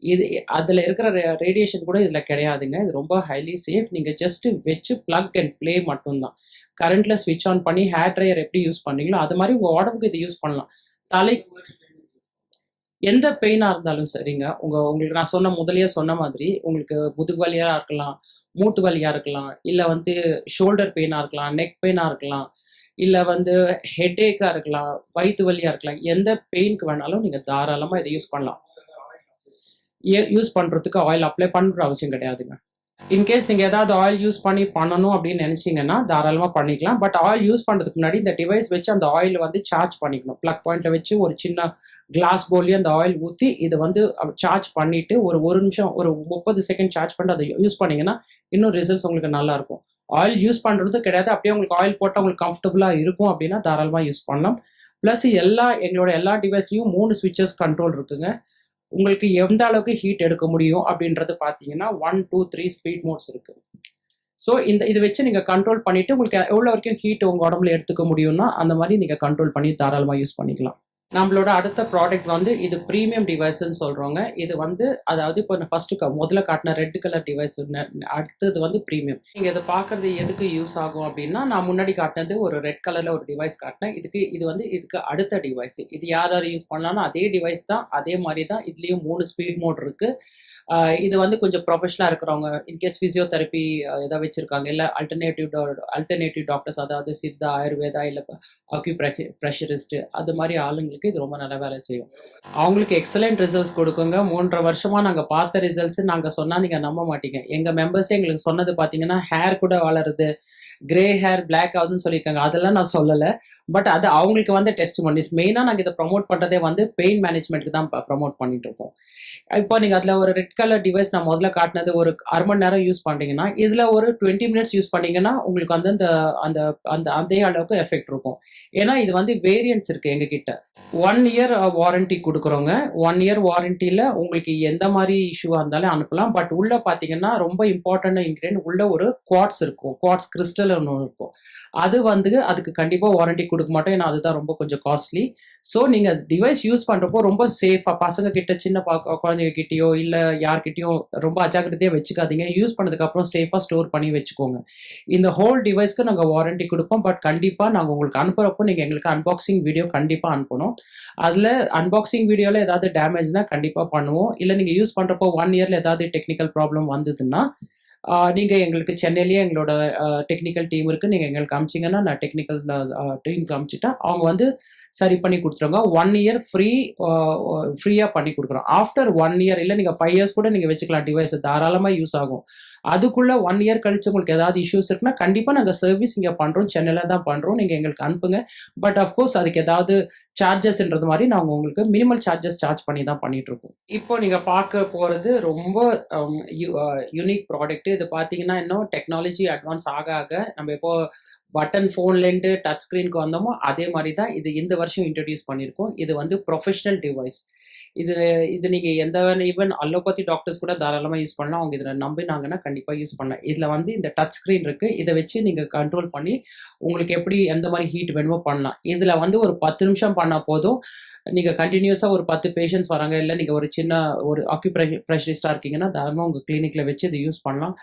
இது அதில் இருக்கிற ரேடியேஷன் கூட இதில் கிடையாதுங்க. இது ரொம்ப ஹைலி சேஃப் நீங்கள் ஜஸ்ட் வச்சு ப்ளக் அண்ட் ப்ளே மட்டும்தான். கரண்டில் ஸ்விட்ச் ஆன் பண்ணி ஹேர் ட்ரையர் எப்படி யூஸ் பண்ணீங்களோ அது மாதிரி உங்கள் உடம்புக்கு இது யூஸ் பண்ணலாம். தலை எந்த பெயினாக இருந்தாலும் சரிங்க. உங்கள் உங்களுக்கு நான் சொன்ன முதலியே சொன்ன மாதிரி உங்களுக்கு முதுகு வலியாக இருக்கலாம் மூட்டு வலியாக இருக்கலாம் இல்லை வந்து ஷோல்டர் பெயினாக இருக்கலாம் நெக் பெயினாக இருக்கலாம் இல்லை வந்து ஹெட்டேக்கா இருக்கலாம் வயிற்று வலியாக இருக்கலாம் எந்த பெயினுக்கு வேணாலும் நீங்கள் தாராளமாக இதை யூஸ் பண்ணலாம். யூஸ் பண்ணுறதுக்கு ஆயில் அப்ளை பண்ணுற அவசியம் கிடையாதுங்க. இன்கேஸ் நீங்கள் ஏதாவது ஆயில் யூஸ் பண்ணி பண்ணணும் அப்படின்னு நினச்சிங்கன்னா தாராளமாக பண்ணிக்கலாம். பட் ஆயில் யூஸ் பண்ணுறதுக்கு முன்னாடி இந்த டிவைஸ் வச்சு அந்த ஆயில் வந்து சார்ஜ் பண்ணிக்கணும். பிளக் பாயிண்ட்டை வச்சு ஒரு சின்ன கிளாஸ் போல்லையும் அந்த ஆயில் ஊற்றி இதை வந்து சார்ஜ் பண்ணிவிட்டு ஒரு ஒரு நிமிஷம் ஒரு முப்பது செகண்ட் சார்ஜ் பண்ணிட்டு அதை யூஸ் பண்ணிங்கன்னா இன்னும் ரிசல்ட்ஸ் உங்களுக்கு நல்லாயிருக்கும் ஆயில் யூஸ் பண்ணுறது கிடையாது. அப்படியே உங்களுக்கு ஆயில் போட்டால் உங்களுக்கு கம்ஃபர்டபுளாக இருக்கும் அப்படின்னா தாராளமாக யூஸ் பண்ணலாம். ப்ளஸ் எல்லா எங்களோட எல்லா டிவைஸ்லையும் மூணு ஸ்விட்சஸ் கண்ட்ரோல் இருக்குங்க. உங்களுக்கு எந்த அளவுக்கு ஹீட் எடுக்க முடியும் அப்படின்றது பார்த்தீங்கன்னா one two three speed modes இருக்கு. ஸோ இந்த இதை வச்சு நீங்கள் கண்ட்ரோல் பண்ணிட்டு உங்களுக்கு எவ்வளோ வரைக்கும் ஹீட் உங்கள் உடம்புல எடுத்துக்க முடியும்னா அந்த மாதிரி நீங்கள் கண்ட்ரோல் பண்ணி தாராளமாக யூஸ் பண்ணிக்கலாம். நம்மளோட அடுத்த ப்ராடக்ட் வந்து இது ப்ரீமியம் டிவைஸ்ன்னு சொல்கிறோங்க இது வந்து அதாவது இப்போ நான் ஃபஸ்ட்டு முதல்ல காட்டின ரெட் கலர் டிவைஸ் அடுத்தது வந்து ப்ரீமியம் நீங்கள் இதை பார்க்குறது எதுக்கு யூஸ் ஆகும் அப்படின்னா நான் முன்னாடி காட்டினது ஒரு ரெட் கலரில் ஒரு டிவைஸ் காட்டினேன். இதுக்கு இது வந்து இதுக்கு அடுத்த டிவைஸ் இது யார் யார் யூஸ் பண்ணலாம்னா அதே டிவைஸ் தான் அதே மாதிரி தான் இதுலேயும் மூணு ஸ்பீட் மோட் இருக்குது இது வந்து கொஞ்சம் ப்ரொஃபஷனலாக இருக்கிறவங்க இன்கேஸ் ஃபிசியோதெரப்பி எதாவது வச்சுருக்காங்க. இல்லை அல்டர்னேட்டிவ் அல்டர்னேட்டிவ் டாக்டர்ஸ் அதாவது சித்தா ஆயுர்வேதா இல்லை அக்யூ ப்ரெஷரிஸ்ட்டு அது மாதிரி ஆளுங்களுக்கு இது ரொம்ப நல்ல வேலை செய்யும். அவங்களுக்கு எக்ஸலண்ட் ரிசல்ட்ஸ் கொடுக்குங்க. மூன்றரை வருஷமாக நாங்கள் பார்த்த ரிசல்ட்ஸ் நாங்கள் சொன்னால் நீங்கள் நம்ப மாட்டீங்க. எங்கள் மெம்பர்ஸே எங்களுக்கு சொன்னது பார்த்தீங்கன்னா ஹேர் கூட வளருது. கிரே ஹேர் பிளாக் ஆகுதுன்னு சொல்லியிருக்காங்க. அதெல்லாம் நான் சொல்லலை. பட் அது அவங்களுக்கு வந்து டெஸ்ட் பண்ணிஸ் மெயினாக நாங்கள் இதை ப்ரொமோட் பண்ணுறதே வந்து பெயின் மேனேஜ்மெண்ட்டுக்கு தான் ப்ரொமோட் பண்ணிட்டு இருக்கோம். இப்போ நீங்கள் அதில் ஒரு ரெட் கலர் டிவைஸ் நான் முதல்ல காட்டினது ஒரு அரை மணி நேரம் யூஸ் பண்ணுறீங்கன்னா இதில் ஒரு டுவெண்ட்டி மினிட்ஸ் யூஸ் பண்ணீங்கன்னா உங்களுக்கு வந்து அந்த அந்த அந்த அதே அளவுக்கு எஃபெக்ட் இருக்கும். ஏன்னா இது வந்து வேரியன்ஸ் இருக்குது எங்ககிட்ட. ஒன் இயர் வாரண்டி கொடுக்குறோங்க ஒன் இயர் வாரண்டியில் உங்களுக்கு எந்த மாதிரி இஷ்யூவாக இருந்தாலும் அனுப்பலாம். பட் உள்ளே பார்த்தீங்கன்னா ரொம்ப இம்பார்ட்டன்ட் இன்க்ரீடியன்ட் உள்ள ஒரு குவாட்ஸ் இருக்கும். குவாட்ஸ் கிறிஸ்டல் ஒன்று இருக்கும். அது வந்து அதுக்கு கண்டிப்பாக வாரண்டி கொடுக்க மாட்டோம். ஏன்னா அதுதான் ரொம்ப கொஞ்சம் காஸ்ட்லி ஸோ நீங்கள் டிவைஸ் யூஸ் பண்ணுறப்போ ரொம்ப சேஃபாக பசங்க கிட்ட சின்ன பா குழந்தைங்க கிட்டேயோ இல்லை யார்கிட்டயோ ரொம்ப அஜாக்கிரதையாக வச்சுக்காதீங்க. யூஸ் பண்ணதுக்கப்புறம் சேஃபாக ஸ்டோர் பண்ணி வச்சுக்கோங்க. இந்த ஹோல் டிவைஸ்க்கு நாங்கள் வாரண்டி கொடுப்போம். பட் கண்டிப்பாக நாங்கள் உங்களுக்கு அனுப்புகிறப்போ நீங்கள் எங்களுக்கு அன்பாக்சிங் வீடியோ கண்டிப்பாக அனுப்பணும். அதில் அன்பாக்சிங் வீடியோவில் ஏதாவது டேமேஜ்னா கண்டிப்பாக பண்ணுவோம். இல்லை நீங்கள் யூஸ் பண்ணுறப்போ ஒன் இயரில் ஏதாவது டெக்னிக்கல் ப்ராப்ளம் வந்ததுன்னா நீங்கள் எங்களுக்கு சென்னையிலேயே எங்களோட டெக்னிக்கல் டீம் இருக்குது நீங்கள் எங்களுக்கு காமிச்சிங்கன்னா நான் டெக்னிக்கல் டீம் காமிச்சிட்டா அவங்க வந்து சரி பண்ணி கொடுத்துருங்க ஒன் இயர் ஃப்ரீ ஃப்ரீயாக பண்ணி கொடுக்குறோம். ஆஃப்டர் ஒன் இயர் இல்லை நீங்கள் ஃபைவ் இயர்ஸ் கூட நீங்கள் வச்சுக்கலாம். டிவைஸ் தாராளமாக யூஸ் ஆகும். அதுக்குள்ளே ஒன் இயர் கழிச்சு உங்களுக்கு ஏதாவது இஷ்யூஸ் இருக்குன்னா கண்டிப்பாக நாங்கள் சர்வீஸ் இங்கே பண்ணுறோம் சென்னையில் தான் பண்ணுறோம் நீங்கள் எங்களுக்கு அனுப்புங்க. பட் அஃப்கோர்ஸ் அதுக்கு ஏதாவது சார்ஜஸ்ன்றது மாதிரி நாங்கள் உங்களுக்கு மினிமல் சார்ஜஸ் சார்ஜ் பண்ணி தான் பண்ணிகிட்ருக்கோம் இப்போ நீங்கள் பார்க்க போகிறது ரொம்ப um, யூனிக் ப்ராடக்ட் uh, இது பார்த்தீங்கன்னா இன்னும் டெக்னாலஜி அட்வான்ஸ் ஆக ஆக நம்ம இப்போ பட்டன் ஃபோன்லேருந்து டச் ஸ்க்ரீனுக்கு வந்தோமோ அதே மாதிரி தான் இது இந்த வருஷம் இன்ட்ரடியூஸ் பண்ணியிருக்கோம். இது வந்து ப்ரொஃபஷனல் டிவைஸ் இது இது நீங்கள் எந்த ஈவன் அலோபதி டாக்டர்ஸ் கூட தாராளமாக யூஸ் பண்ணலாம். அவங்க இதில் நம்பினாங்கன்னா கண்டிப்பாக யூஸ் பண்ணலாம். இதில் வந்து இந்த டச் ஸ்க்ரீன் இருக்குது இதை வச்சு நீங்கள் கண்ட்ரோல் பண்ணி உங்களுக்கு எப்படி எந்த மாதிரி ஹீட் வேணுமோ பண்ணலாம். இதில் வந்து ஒரு பத்து நிமிஷம் பண்ணால் போதும். நீங்கள் கண்டினியூஸாக ஒரு பத்து பேஷண்ட்ஸ் வராங்க இல்லை நீங்கள் ஒரு சின்ன ஒரு ஆக்யூப்ரெ ப்ரெஷரிஸ்டாக இருக்கீங்கன்னா தாராளமாக உங்கள் கிளினிக்கில் வச்சு இதை யூஸ் பண்ணலாம்.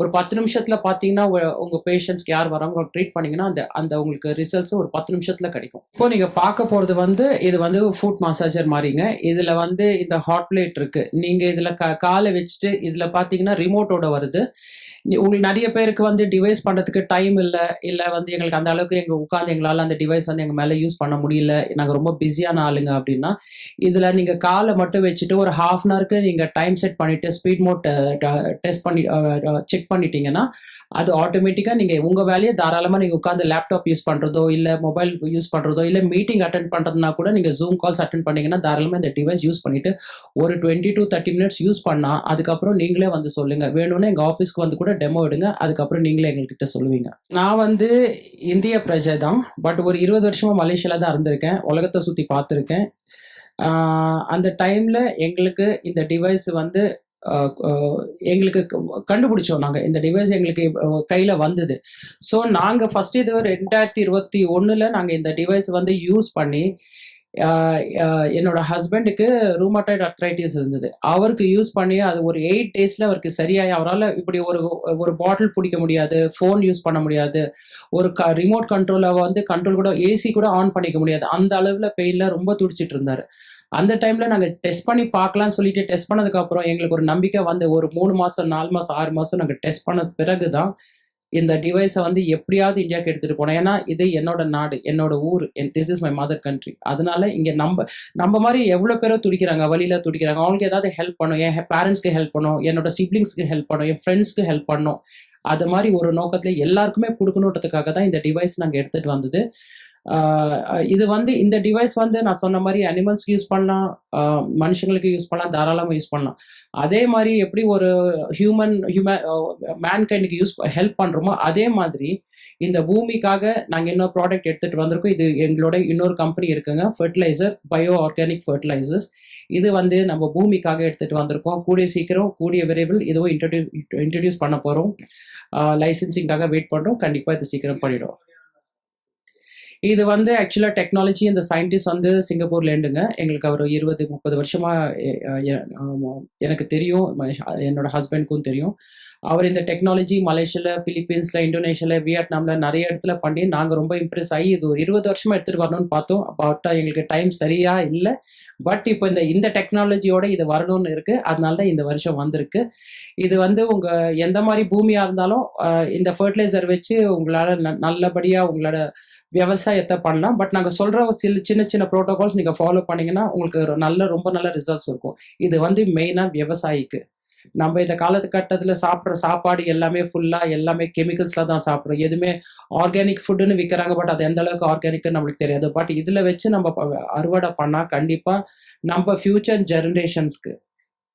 ஒரு பத்து நிமிஷத்துல பார்த்தீங்கன்னா உங்க பேஷண்ட்ஸ்க்கு யார் வராங்க ட்ரீட் பண்ணீங்கன்னா அந்த அந்த உங்களுக்கு ரிசல்ட்ஸ் ஒரு பத்து நிமிஷத்துல கிடைக்கும். இப்போ நீங்க பார்க்க போறது வந்து இது வந்து ஃபுட் மசாஜர் மாதிரிங்க. இதுல வந்து இந்த ஹாட் பிளேட் இருக்கு. நீங்க இதுல காலை வச்சுட்டு இதுல பாத்தீங்கன்னா ரிமோட்டோட வருது. உங்களுக்கு நிறைய பேருக்கு வந்து டிவைஸ் பண்ணுறதுக்கு டைம் இல்லை இல்லை வந்து எங்களுக்கு அந்த அளவுக்கு எங்கள் உட்காந்து எங்களால் அந்த டிவைஸ் வந்து எங்கள் மேலே யூஸ் பண்ண முடியல. நாங்கள் ரொம்ப பிஸியான ஆளுங்க அப்படின்னா இதில் நீங்கள் காலை மட்டும் வச்சுட்டு ஒரு ஹாஃப் அன் ஹவருக்கு நீங்கள் டைம் செட் பண்ணிவிட்டு ஸ்பீட் மோட் டெஸ்ட் பண்ணி செக் பண்ணிட்டீங்கன்னா அது ஆட்டோமேட்டிக்காக நீங்கள் உங்கள் வேலையை தாராளமாக நீங்கள் உட்காந்து லேப்டாப் யூஸ் பண்ணுறதோ இல்லை மொபைல் யூஸ் பண்ணுறதோ இல்லை மீட்டிங் அட்டன் பண்ணுறதுனா கூட நீங்கள் ஜூம் கால்ஸ் அட்டன் பண்ணிங்கன்னா தாராளமாக இந்த டிவைஸ் யூஸ் பண்ணிவிட்டு ஒரு twenty to thirty minutes use பண்ணால் அதுக்கப்புறம் நீங்களே வந்து சொல்லுங்கள் வேணும்னா எங்கள் ஆஃபீஸ்க்கு வந்து கூட டெமோ எடுங்க. அதுக்கப்புறம் நீங்களே எங்கள்கிட்ட சொல்லுவீங்க. நான் வந்து இந்திய பிரஜை தான். பட் ஒரு இருபது வருஷமாக மலேசியாவில் தான் இருந்திருக்கேன். உலகத்தை சுற்றி பார்த்துருக்கேன். அந்த டைமில் எங்களுக்கு இந்த டிவைஸ் வந்து எங்களுக்கு கண்டுபிடிச்சோம் நாங்கள் இந்த டிவைஸ் எங்களுக்கு கையில் வந்தது. ஸோ நாங்கள் ஃபஸ்ட் இது ரெண்டாயிரத்தி இருபத்தி ஒன்றில் நாங்கள் இந்த டிவைஸ் வந்து யூஸ் பண்ணி என்னோட ஹஸ்பண்டுக்கு ரூமட்டாய்டு அர்த்ரைட்டிஸ் இருந்தது. அவருக்கு யூஸ் பண்ணி அது ஒரு எயிட் டேஸில் அவருக்கு சரியாகி அவரால் இப்படி ஒரு ஒரு பாட்டில் பிடிக்க முடியாது ஃபோன் யூஸ் பண்ண முடியாது ஒரு க ரிமோட் கண்ட்ரோலை வந்து கண்ட்ரோல் கூட ஏசி கூட ஆன் பண்ணிக்க முடியாது. அந்த அளவில் பெயினில் ரொம்ப துடிச்சிட்டு இருந்தார். அந்த டைமில் நாங்கள் டெஸ்ட் பண்ணி பார்க்கலாம்னு சொல்லிட்டு டெஸ்ட் பண்ணதுக்கப்புறம் எங்களுக்கு ஒரு நம்பிக்கை வந்து ஒரு மூணு மாதம் நாலு மாதம் ஆறு மாதம் நாங்கள் டெஸ்ட் பண்ண பிறகு தான் இந்த டிவைஸை வந்து எப்படியாவது இந்தியாவுக்கு எடுத்துகிட்டு போனோம் ஏன்னா இது என்னோட நாடு என்னோட ஊர் என் this is my mother country அதனால இங்கே நம்ம நம்ம மாதிரி எவ்வளோ பேரோ துடிக்கிறாங்க வழியில் துடிக்கிறாங்க. அவங்களுக்கு ஏதாவது ஹெல்ப் பண்ணும் என் பேரண்ட்ஸ்க்கு ஹெல்ப் பண்ணும் என்னோட சிப்ளிங்ஸ்க்கு ஹெல்ப் பண்ணும் என் ஃப்ரெண்ட்ஸ்க்கு ஹெல்ப் பண்ணும். அது மாதிரி ஒரு நோக்கத்தில் எல்லாருக்குமே கொடுக்கணுன்றதுக்காக தான் இந்த டிவைஸ் நாங்கள் எடுத்துகிட்டு வந்தது. இது வந்து இந்த டிவைஸ் வந்து நான் சொன்ன மாதிரி அனிமல்ஸ்க்கு யூஸ் பண்ணலாம். மனுஷங்களுக்கு யூஸ் பண்ணலாம். தாராளமாக யூஸ் பண்ணலாம். அதே மாதிரி எப்படி ஒரு ஹியூமன் ஹியூமன் மேன்கைண்டுக்கு யூஸ் ஹெல்ப் பண்ணுறோமோ அதே மாதிரி இந்த பூமிக்காக நாங்கள் இன்னொரு ப்ராடக்ட் எடுத்துகிட்டு வந்திருக்கோம். இது எங்களோட இன்னொரு கம்பெனி இருக்குங்க. ஃபர்டிலைசர் பயோ ஆர்கானிக் ஃபர்டிலைசர்ஸ் இது வந்து நம்ம பூமிக்காக எடுத்துகிட்டு வந்திருக்கோம். கூடிய சீக்கிரம் கூடிய விரைவில் இதுவும் இன்ட்ரடியூ இன்ட்ரடியூஸ் பண்ண போகிறோம் லைசன்சிங்காக வெயிட் பண்ணுறோம் கண்டிப்பாக இது சீக்கிரம் பண்ணிவிடும் இது வந்து ஆக்சுவலாக டெக்னாலஜி இந்த சயின்டிஸ்ட் வந்து சிங்கப்பூர்லேண்டுங்க எங்களுக்கு அவர் இருபது முப்பது வருஷமாக எனக்கு தெரியும். என்னோட ஹஸ்பண்ட்க்கும் தெரியும். அவர் இந்த டெக்னாலஜி மலேசியாவில் ஃபிலிப்பீன்ஸில் இந்தோனேஷியாவில் வியட்நாமில் நிறைய இடத்துல பண்ணி நாங்கள் ரொம்ப இம்ப்ரெஸ் ஆகி இது ஒரு இருபது வருஷமாக எடுத்துகிட்டு வரணும்னு பார்த்தோம். பட் எங்களுக்கு டைம் சரியா இல்லை. பட் இப்போ இந்த இந்த டெக்னாலஜியோட இது வரணும்னு இருக்குது அதனால தான் இந்த வருஷம் வந்திருக்கு. இது வந்து உங்கள் எந்த மாதிரி பூமியாக இருந்தாலும் இந்த ஃபர்டிலைசர் வச்சு உங்களால் ந நல்லபடியாக உங்களோட விவசாயத்தை பண்ணலாம். பட் நாங்கள் சொல்கிற சில சின்ன சின்ன ப்ரோட்டோகால்ஸ் நீங்கள் ஃபாலோ பண்ணீங்கன்னா உங்களுக்கு நல்ல ரொம்ப நல்ல ரிசல்ட்ஸ் இருக்கும். இது வந்து மெயினாக விவசாயிக்கு. நம்ம இந்த காலகட்டத்தில் சாப்பிட்ற சாப்பாடு எல்லாமே ஃபுல்லாக எல்லாமே கெமிக்கல்ஸில் தான் சாப்பிட்றோம். எதுவுமே ஆர்கானிக் ஃபுட்டுன்னு விற்கிறாங்க பட் அது எந்த அளவுக்கு ஆர்கானிக்னு நம்மளுக்கு தெரியாது. பட் இதில் வச்சு நம்ம அறுவடை பண்ணால் கண்டிப்பாக நம்ம ஃப்யூச்சர் ஜெனரேஷன்ஸ்க்கு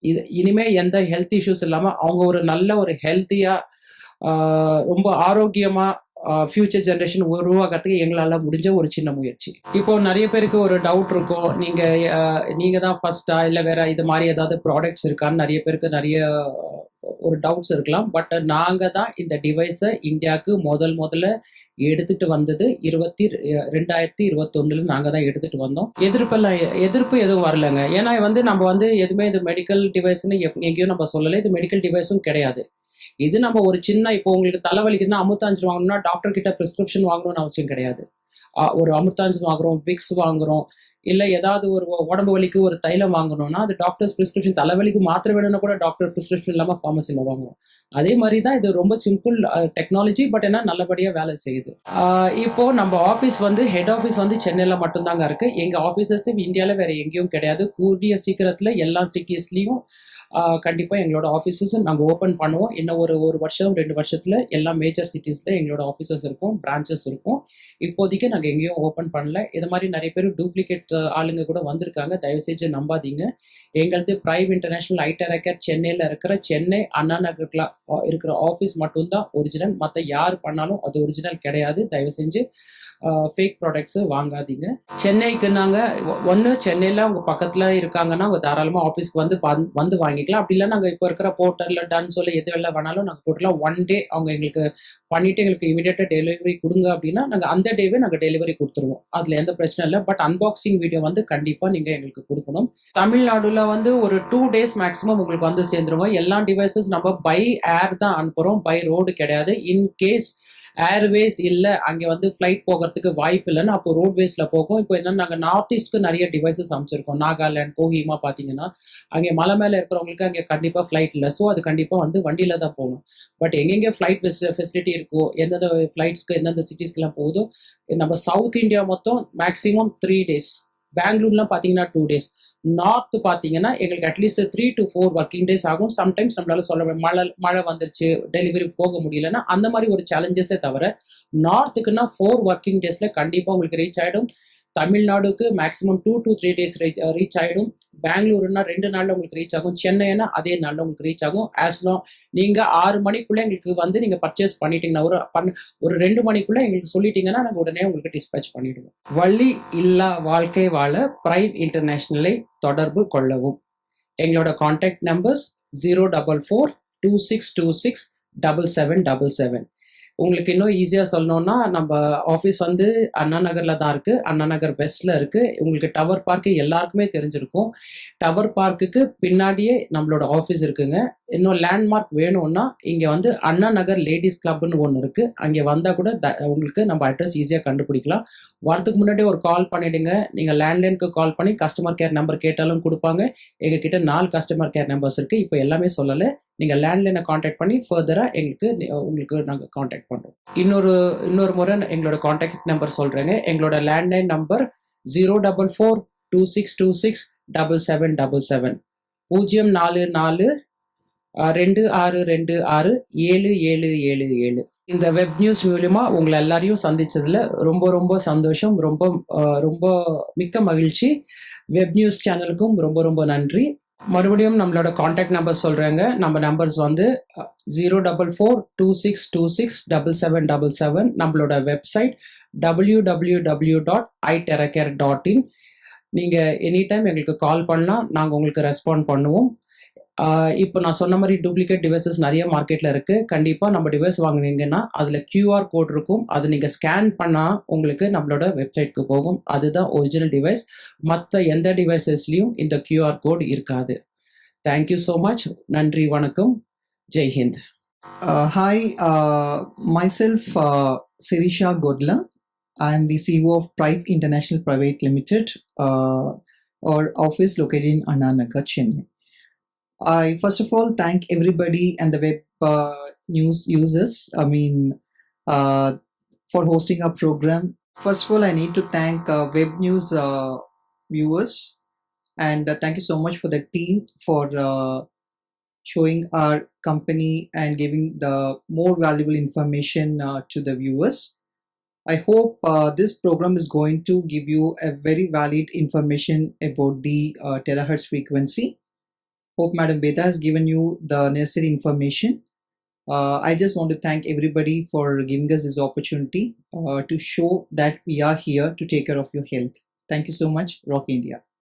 இது இனிமே எந்த ஹெல்த் இஷ்யூஸ் இல்லாமல் அவங்க ஒரு நல்ல ஒரு ஹெல்த்தியாக ரொம்ப ஆரோக்கியமாக ஃப்யூச்சர் ஜென்ரேஷன் உருவாக்கிறதுக்கு எங்களால் முடிஞ்ச ஒரு சின்ன முயற்சி. இப்போ நிறைய பேருக்கு ஒரு டவுட் இருக்கும். நீங்கள் நீங்கள் தான் ஃபர்ஸ்டா இல்லை வேற இது மாதிரி ஏதாவது ப்ராடக்ட்ஸ் இருக்கான்னு நிறைய பேருக்கு நிறைய ஒரு டவுட்ஸ் இருக்கலாம். பட் நாங்கள் தான் இந்த டிவைஸை இந்தியாவுக்கு முதல் முதல்ல எடுத்துட்டு வந்தது இருபத்தி ரெண்டாயிரத்தி இருபத்தொன்னுல நாங்கள் தான் எடுத்துட்டு வந்தோம். எதிர்ப்பெல்லாம் எ- எதிர்ப்பு எதுவும் வரலங்க. ஏன்னா வந்து நம்ம வந்து எதுவுமே இது மெடிக்கல் டிவைஸ்னு எங்கேயும் நம்ம சொல்லலை. இது மெடிக்கல் டிவைஸும் கிடையாது. இது நம்ம ஒரு சின்ன இப்போ உங்களுக்கு தலைவலிக்குன்னா அமுத்தாஞ்சு வாங்கணும்னா டாக்டர் கிட்ட பிரிஸ்கிரிப்ஷன் வாங்கணும்னு அவசியம் கிடையாது. ஒரு அமுத்தாஞ்சு வாங்குறோம் விக்ஸ் வாங்குறோம் இல்லை ஏதாவது ஒரு உடம்பு வலிக்கு ஒரு தைலம் வாங்கணும்னா அது டாக்டர்ஸ் பிரிஸ்கிரிப்ஷன் தலைவலிக்கு மாத்திரை வேணும்னா கூட டாக்டர் பிரிஸ்கிரிப்ஷன் இல்லாமல் ஃபார்மசியில் வாங்குவோம். அதே மாதிரி தான் இது ரொம்ப சிம்பிள் டெக்னாலஜி பட் என்ன நல்லபடியாக வேலை செய்யுது. இப்போ நம்ம ஆஃபீஸ் வந்து ஹெட் ஆஃபீஸ் வந்து சென்னையில் மட்டும்தாங்க இருக்குது எங்கள் ஆஃபீஸஸ் இந்தியாவில் வேறு எங்கேயும் கிடையாது. கூடிய சீக்கிரத்தில் எல்லா சிட்டிஸ்லேயும் கண்டிப்பாக எங்களோட ஆஃபீஸஸ் நாங்கள் ஓப்பன் பண்ணுவோம். இன்னும் ஒரு ஒரு வருஷம் ரெண்டு வருஷத்தில் எல்லா மேஜர் சிட்டிஸில் எங்களோட ஆஃபீஸஸ் இருக்கும் பிரான்ச்சஸ் இருக்கும். இப்போதைக்கு நாங்கள் எங்கேயும் ஓப்பன் பண்ணல. இது மாதிரி நிறைய பேர் டூப்ளிகேட் ஆளுங்க கூட வந்திருக்காங்க. தயவு செஞ்சு நம்பாதீங்க. எங்களது பிரைவ் இன்டர்நேஷனல் ஐடரக்கர் சென்னையில் இருக்கிற சென்னை அண்ணா நகர்ல இருக்கிற ஆஃபீஸ் மட்டும்தான் ஒரிஜினல் மற்ற யார் பண்ணாலும் அது ஒரிஜினல் கிடையாது. தயவு செஞ்சு ஃபேக் ப்ராடக்ட்ஸு வாங்காதீங்க. சென்னைக்கு நாங்கள் ஒன்று சென்னையில் அவங்க பக்கத்தில் இருக்காங்கன்னா அவங்க தாராளமாக ஆஃபீஸ்க்கு வந்து வந்து வாங்கிக்கலாம். அப்படி இல்லை நாங்கள் இப்போ இருக்கிற போர்ட்டலில் டன் சொல்லி எது எல்லாம் வேணாலும் நாங்கள் போட்டலாம் ஒன் டே அவங்க எங்களுக்கு பண்ணிவிட்டு எங்களுக்கு இமீடியட்டாக டெலிவரி கொடுங்க அப்படின்னா நாங்கள் அந்த டேவே நாங்கள் டெலிவரி கொடுத்துருவோம். அதில் எந்த பிரச்சனை இல்லை. பட் அன்பாக்சிங் வீடியோ வந்து கண்டிப்பாக நீங்கள் எங்களுக்கு கொடுக்கணும். தமிழ்நாடுல வந்து ஒரு டூ டேஸ் மேக்ஸிமம் உங்களுக்கு வந்து சேர்ந்துருவோம். எல்லா டிவைசஸ் நம்ம பை ஏர் தான் அனுப்புகிறோம் பை ரோடு கிடையாது. இன்கேஸ் ஏர்வேஸ் இல்லை அங்கே வந்து ஃப்ளைட் போகிறதுக்கு வாய்ப்பு இல்லைன்னு அப்போ ரோட்வேஸில் போகும். இப்போ என்னென்னா நாங்கள் நார்த் ஈஸ்ட்க்கு நிறைய டிவைசஸ் அமைச்சிருக்கோம். நாகாலாண்ட் கோஹிமா பார்த்தீங்கன்னா அங்கே மலை மேலே இருக்கிறவங்களுக்கு அங்கே கண்டிப்பாக ஃப்ளைட் இல்லை. ஸோ அது கண்டிப்பாக வந்து வண்டியில் தான் போகணும் பட் எங்கெங்கே ஃப்ளைட் ஃபெசிலிட்டி இருக்கோ எந்தெந்த ஃப்ளைட்ஸ்க்கு எந்தெந்த சிட்டிஸ்க்கெல்லாம் போகுதோ நம்ம சவுத் இந்தியா மொத்தம் மேக்ஸிமம் த்ரீ டேஸ் பெங்களூர்லாம் பார்த்தீங்கன்னா டூ டேஸ் நார்த்து பார்த்தீங்கன்னா எங்களுக்கு at least three to four working days ஆகும். சம்டைம்ஸ் நம்மளால சொல்ல மழை மழை வந்துருச்சு டெலிவரி போக முடியலன்னா அந்த மாதிரி ஒரு சேலஞ்சஸே தவிர நார்த்துக்குன்னா ஃபோர் ஒர்க்கிங் டேஸில் கண்டிப்பாக உங்களுக்கு ரீச் ஆகிடும் தமிழ்நாடுக்கு maximum two to three days reach reach ஆகிடும் பெங்களூருன்னா ரெண்டு நாள்ல உங்களுக்கு ரீச் ஆகும். சென்னைனா அதே நாள்ல உங்களுக்கு ரீச் ஆகும். ஆஸ் லாங் நீங்கள் ஆறு மணிக்குள்ளே எங்களுக்கு வந்து நீங்கள் பர்ச்சேஸ் பண்ணிட்டீங்கன்னா ஒரு ஒரு ரெண்டு மணிக்குள்ளே எங்களுக்கு சொல்லிட்டீங்கன்னா நாங்கள் உடனே உங்களுக்கு டிஸ்பேச் பண்ணிடுவோம். வள்ளி இல்லா வாழ்க்கை வாழ பிரைம் இன்டர்நேஷனலை தொடர்பு கொள்ளவும். எங்களோட contact numbers zero double four two six two six double seven double seven உங்களுக்கு இன்னும் ஈஸியாக சொல்லணும்னா நம்ம ஆஃபீஸ் வந்து அண்ணா நகரில் தான் இருக்குது அண்ணா நகர் வெஸ்ட்டில் இருக்குது உங்களுக்கு டவர் பார்க்கு எல்லாருக்குமே தெரிஞ்சிருக்கும். டவர் பார்க்குக்கு பின்னாடியே நம்மளோட ஆஃபீஸ் இருக்குங்க. இன்னும் லேண்ட்மார்க் வேணும்னா இங்கே வந்து அண்ணா நகர் லேடிஸ் கிளப்னு ஒன்று இருக்குது அங்கே வந்தால் கூட த- உங்களுக்கு நம்ம அட்ரஸ் ஈஸியாக கண்டுபிடிக்கலாம். வரதுக்கு முன்னாடி ஒரு கால் பண்ணிவிடுங்க நீங்கள் லேண்ட்லைனுக்கு கால் பண்ணி கஸ்டமர் கேர் நம்பர் கேட்டாலும் கொடுப்பாங்க. எங்ககிட்ட நாலு கஸ்டமர் கேர் நம்பர்ஸ் இருக்குது இப்போ எல்லாமே சொல்லலை. நீங்கள் லேண்ட்லைனை காண்டாக்ட் பண்ணி ஃபர்தராக எங்களுக்கு உங்களுக்கு நாங்கள் காண்டாக்ட் பண்ணுறோம் இன்னொரு இன்னொரு முறை எங்களோட காண்டாக்ட் நம்பர் சொல்கிறேங்க எங்களோட landline number zero double four two six two six double seven double seven பூஜ்ஜியம் நாலு நாலு ரெண்டு ஆறு ரெண்டு ஆறு ஏழு ஏழு ஏழு ஏழு. இந்த வெப் நியூஸ் மூலிமா உங்களை எல்லாரையும் சந்திச்சதுல ரொம்ப ரொம்ப சந்தோஷம். ரொம்ப ரொம்ப மிக்க மகிழ்ச்சி. வெப் நியூஸ் சேனலுக்கும் ரொம்ப ரொம்ப நன்றி. மறுபடியும் நம்மளோட காண்டாக்ட் நம்பர் சொல்கிறேங்க நம்ம நம்பர்ஸ் வந்து zero double four two six two six double seven double seven நம்மளோட website W W W dot I டெரக்கேர் dot in நீங்கள் எனி டைம் எங்களுக்கு கால் பண்ணால் நாங்கள் உங்களுக்கு ரெஸ்பாண்ட் பண்ணுவோம். இப்போ நான் சொன்ன மாதிரி டூப்ளிகேட் டிவைசஸ் நிறைய மார்க்கெட்டில் இருக்குது கண்டிப்பாக நம்ம டிவைஸ் வாங்குனீங்கன்னா அதில் கியூஆர் கோட் இருக்கும். அது நீங்கள் ஸ்கேன் பண்ணால் உங்களுக்கு நம்மளோட வெப்சைட்க்கு போகும். அதுதான் ஒரிஜினல் டிவைஸ் மற்ற எந்த டிவைசஸ்லையும் இந்த கியூஆர் கோட் இருக்காது. தேங்க்யூ ஸோ மச் நன்றி வணக்கம். Jai Hind. Uh, hi, uh, myself, uh, Sirisha Godla. I am the CEO of Prive International Private Limited, uh, our office located in Ananagar, Chennai. I first of all thank everybody and the web uh, news users. I mean, uh, for hosting our program. First of all, I need to thank uh, web news uh, viewers, and uh, thank you so much for the team for. Uh, showing our company and giving the more valuable information to the viewers. I hope this program is going to give you a very valid information about the terahertz frequency. Hope Madam Beta has given you the necessary information. Uh, I just want to thank everybody for giving us this opportunity uh, to show that we are here to take care of your health. Thank you so much. Rock India.